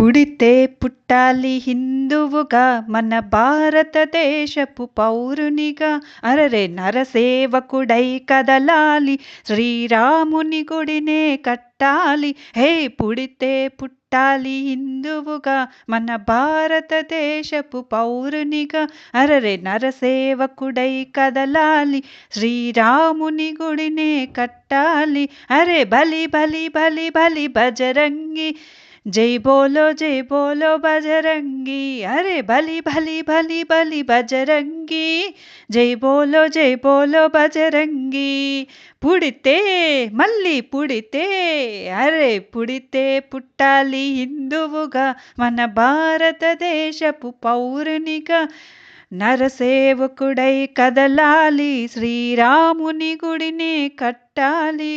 పుడితే పుట్టాలి హిందువుగా మన భారతదేశపు పౌరునిగా. అరరే నరసేవకుడై కదలాలి శ్రీరాముని గుడినే కట్టాలి. హే పుడితే పుట్టాలి హిందువుగా మన భారతదేశపు పౌరునిగా. అరరే నరసేవకుడై కదలాలి శ్రీరాముని గుడినే కట్టాలి. అరే బలి బలి బలి బలి బజరంగి జై బోలో జై బోలో బజరంగి. అరే బలి బలి బలి బలి బజరంగి. జై బోలో జై బోలో బజరంగి. పుడితే మళ్ళీ పుడితే అరే పుడితే పుట్టాలి హిందువుగా మన భారతదేశపు పౌరునిగా. నరసేవకుడై కదలాలి శ్రీరాముని గుడిని కట్టాలి.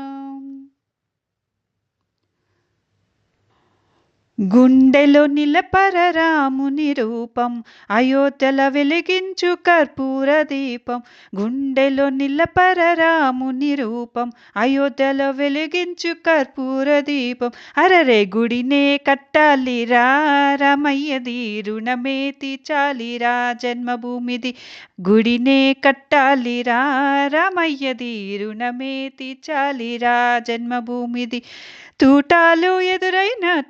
గుండెలో నిలపర రాముని రూపం అయోధ్యల వెలిగించు కర్పూర దీపం. గుండెలో నిలపర రాముని రూపం అయోధ్యల వెలిగించు కర్పూర దీపం. అరరే గుడినే కట్టాలిరా రామయ్యది రుణమే తీర్చాలిరా జన్మభూమిది. గుడినే కట్టాలిరా రామయ్యది రుణమే తీర్చాలిరా జన్మభూమిది. తూటాలు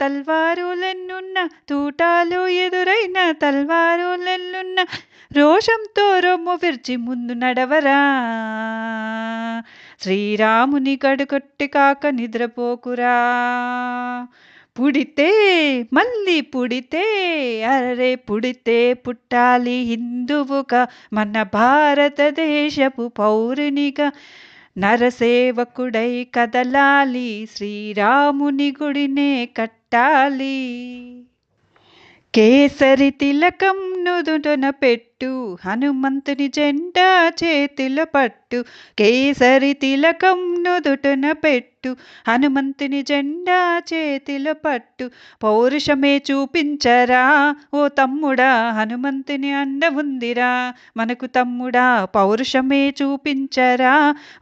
తల్వారులెన్నున్న తూటాలు ఎదురైన తల్వారులెన్నున్న రోషంతో రొమ్ము విర్చి ముందు నడవరా. శ్రీరాముని గడుగొట్టి కాక నిద్రపోకురా. పుడితే మళ్ళీ పుడితే అరే పుడితే పుట్టాలి హిందువుగా మన భారతదేశపు పౌరునిగా. నరసేవకుడై కదలాలి శ్రీరాముని గుడినే కట్టాలి. కేసరి తిలకం నుదుటన పెట్టు హనుమంతుని జెండా చేతిలో పట్టు కేసరి తిలకం నుదుటన పెట్టు హనుమంతుని జెండా చేతిలో పట్టు. పౌరుషమే చూపించరా ఓ తమ్ముడా హనుమంతుని అండ ఉందిరా. మనకు తమ్ముడా పౌరుషమే చూపించరా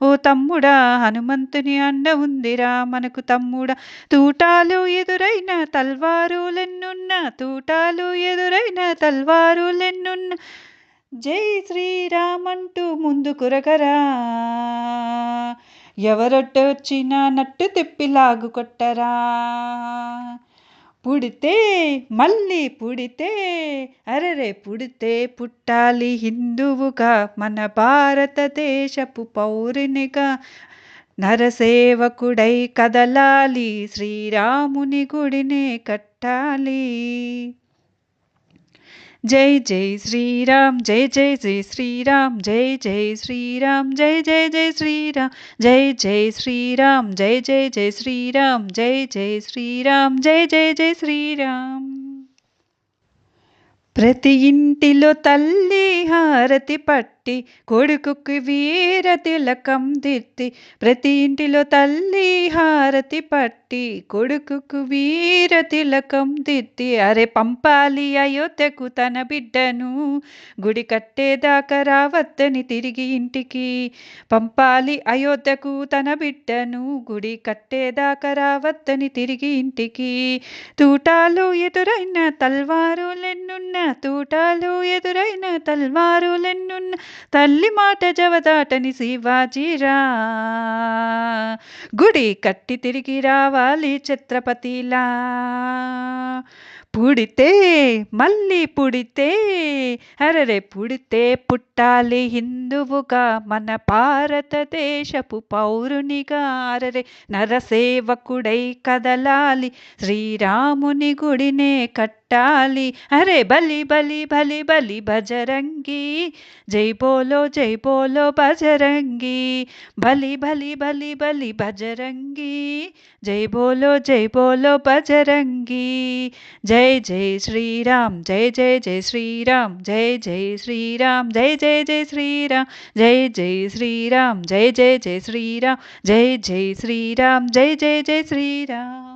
ఓ తమ్ముడా హనుమంతుని అండ ఉందిరా. మనకు తమ్ముడా తూటాలు ఎదురైన తల్వారులెన్నున్న తూటాలు ఎదురైన తల్వారులెన్నున్న జై శ్రీరామంటూ ముందు కురకరా. ఎవరొట్ట వచ్చినా నట్టు తెప్పి లాగు కొట్టరా. పుడితే మళ్ళీ పుడితే అరరే పుడితే పుట్టాలి హిందువుగా మన భారతదేశపు పౌరునిగా. నరసేవకుడై కదలాలి శ్రీరాముని గుడినే కట్టాలి. జై జై శ్రీరామ్ జై జై జై శ్రీరామ్ జై జై శ్రీరామ్ జై జై జై శ్రీరామ్ జై జై శ్రీరామ్ జై జై జై శ్రీరామ్ జై జై శ్రీరామ్ జై జై జై శ్రీరామ్ ప్రతి ఇంటిలో తల్లి హారతి పట్టు కొడుకుకి వీర తిలకం దిత్తి ప్రతి ఇంటిలో తల్లి హారతి పట్టి కొడుకుకు వీర తిలకం దిత్తి అరే పంపాలి అయోధ్యకు తన బిడ్డను గుడి కట్టేదాకా రావద్దని తిరిగి ఇంటికి. పంపాలి అయోధ్యకు తన బిడ్డను గుడి కట్టేదాకా రావద్దని తిరిగి ఇంటికి. తూటాలు ఎదురైన తల్వారులెన్నున్న తూటాలు ఎదురైన తల్వారులెన్నున్న తల్లి మాట జవదాటని శివాజీరా. గుడి కట్టి తిరిగి రావాలి ఛత్రపతిలా. పుడితే మళ్ళీ పుడితే అరరే పుడితే పుట్టాలి హిందువుగా మన భారతదేశపు పౌరునిగా. అరరే నరసేవకుడై కదలాలి శ్రీరాముని గుడినే కట్టాలి. అరే బలి బలి బలి బలి బజరంగి. జై పోలో జై పోలో బజరంగి. బలి బలి బలి బలి బజరంగి. జై బోలో జై బోలో బజరంగి. జై జై శ్రీరామ్ జై జై జై శ్రీరామ్. జై జై శ్రీరామ్ జై జై జై శ్రీరామ్. జై జై శ్రీరామ్ జై జై జై శ్రీరామ్. జై జై శ్రీరామ్ జై జై జై శ్రీరామ్.